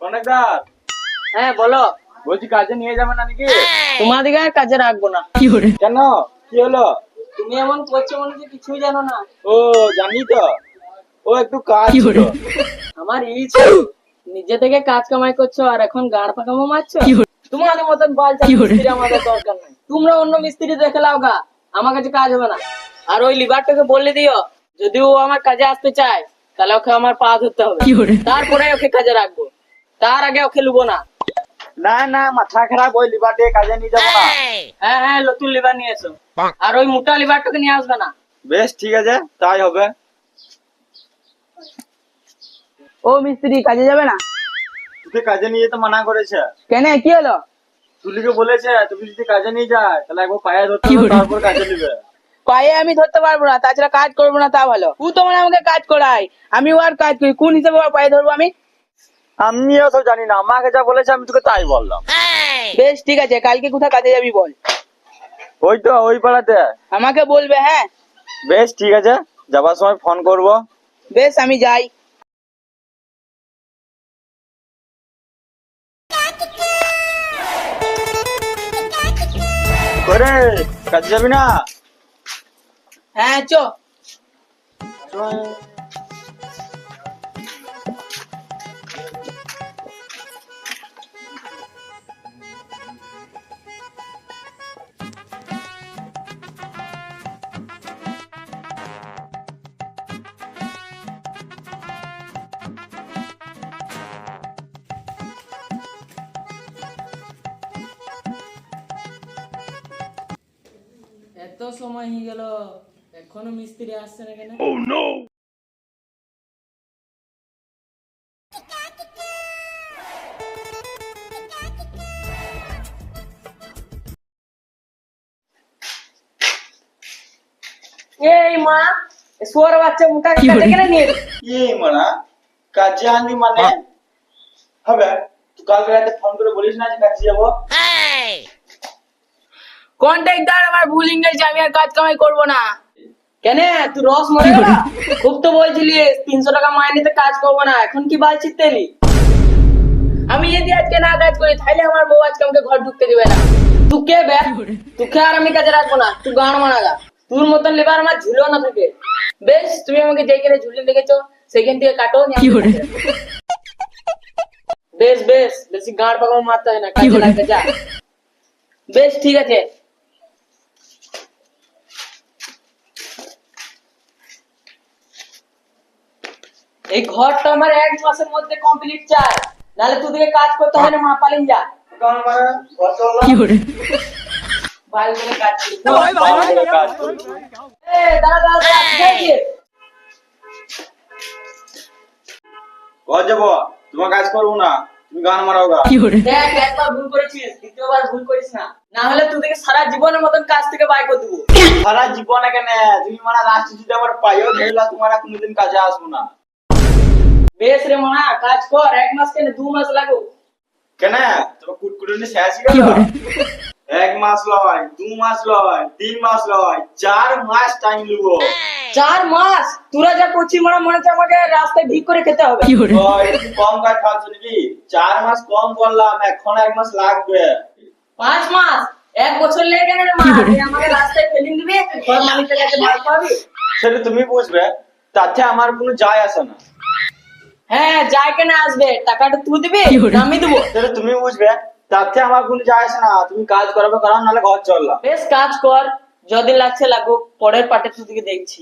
কনেকদার। হ্যাঁ বলো। বলছি কাজে নিয়ে যাবে না নাকি? আর কাজে রাখব না। কেন? কি হলো? তুমি এমন করছ মনে হচ্ছে কিছুই জানো না। ও জানি তো। ও একটু কাজ ছিল। আমার ইচ্ছে নিজে থেকে কাজ কামাই করছ আর এখন গাড় পাকামো মারছো? তোমাদের মতন মিস্ত্রি আমাদের দরকার নাই। তোমরা অন্য মিস্ত্রি দেখে লাও গা। আমার কাছে কাজ হবে না। আর ওই লিভারটাকে বলে দিও যদি ও আমার কাজে আসতে চায়। তাহলে ওকে আমার পা ধরতে হবে। তারপরে ওকে কাজে রাখব। তার আগে ওকে লুবো না। না না মাথা খারাপ ওই লিভার দিয়ে কাজে নিয়ে যাব না। হ্যাঁ হ্যাঁ নতুন লিভার নিয়ে এসো। আর ওই মোটা লিভারটাকে নিয়ে আসবে না। বেশ ঠিক আছে তাই হবে। ও মিস্ত্রি কাজে যাবে না? তুই কাজে নিয়ে যেতে মানা করেছে। কেন কি হলো? তুলিকে বলেছে তুমি যদি কাজে নিয়ে যায় তাহলে একবার পায়ে ধরতে হবে, তারপর কাজে নিবে। পায়ে আমি ধরতে পারব না তাছাড়া কাজ করব না তা ভালো। ও তো মানে আমাকে কাজ করায় আমি আর কাজ করি কোন হিসেবে ওর পায়ে ধরবো আমি? আমিও সব জানি না আমাকে যা বলেছে আমি তোকে তাই বললাম। বেশ ঠিক আছে কালকে কোথায় কাজে যাবি বল। ওই তো ওই পাড়াতে। আমাকে বলবে হ্যাঁ? বেশ ঠিক আছে যাবার সময় ফোন করব। বেশ আমি যাই। করে কাজে যাবি না? হ্যাঁ চ। এত সময় হয়ে গেল। এখনও মিস্ত্রি আসছে না কেন? এই মা সোয়ার বাচ্চা মোটা কাটে কেন নিয়ে এই মানা কাজে আনবি মানে? হবে তুই কালকে রাতে ফোন করে বলিস না যে কাজে যাব? কন্ট্রাক্টর আমার ভুল ইংরেজি আমি আর কাজ কামাই করব না। কেন? তুই রস মরে গেল? খুব তো বলছিলি তিনশো টাকা মাইনেতে কাজ করব না এখন কি বাল এলি আমি যদি আজকে না কাজ করি তাহলে আমার বউ আজকে আমাকে ঘর ঢুকতে দিবে না। তুই কে বে? তুকে আর আমি কাজে রাখব না তুই গান মানাগা তোর মতন লেবার আমার ঝুলো না থাকে বেশ তুমি আমাকে যেখানে ঝুলে লেগেছো সেখান থেকে কাটো বেশ বেশ বেশি গাঁড় পাকামো মারতে হয় না কাজে লাগতে যা। বেশ ঠিক আছে। এই ঘরটা আমার এক মাসের মধ্যে কমপ্লিট চাই। নাহলে তোদেরকে কাজ করতে হয় না মা পালিন যা। ঘর করে। তোমার কাজ করব না তুমি গান মারাও গা। দেখ, একবার ভুল করেছিস, দ্বিতীয়বার ভুল করিস না। না হলে তোদেরকে সারা জীবনের মতন কাজ থেকে বাই করে দেবো। সারা জীবনে কেন তুমি মানে লাস্ট যদি আমার পাইও তোমার কোনোদিন কাজে আসব না। বেশ রে মা কাজ কর এক মাস কেন দু মাস লাগুক কেন? তোমার কুটকুটনি শেষ গেল? এক মাস লয় দু মাস লয় তিন মাস লয় চার মাস টাইম লিবো চার মাস? তোরা যা করছিস মনে মনে হচ্ছে আমাকে রাস্তায় ভিক করে খেতে হবে। একটু কম কাজ খাচ্ছ নাকি? চার মাস কম করলাম এখন এক মাস লাগবে। পাঁচ মাস? এক বছর লেগে কেন রে মা আমাকে রাস্তায় ফেলিং দিবি ঘর মালিকের কাছে ভাগ পাবি? সেটা তুমি বুঝবে তাতে আমার কোনো যায় আসে না। হ্যাঁ যাই কেন আসবে। টাকাটা তুই দিবি আমি দেবো। তাহলে তুমি বুঝবে। তাতে আমার কোনো যায় আসে না। তুমি কাজ করাবে করাও নাহলে ঘর চললাম। বেশ কাজ কর। যদিন লাগছে লাগুক। পরের পাটে তুই দেখছি।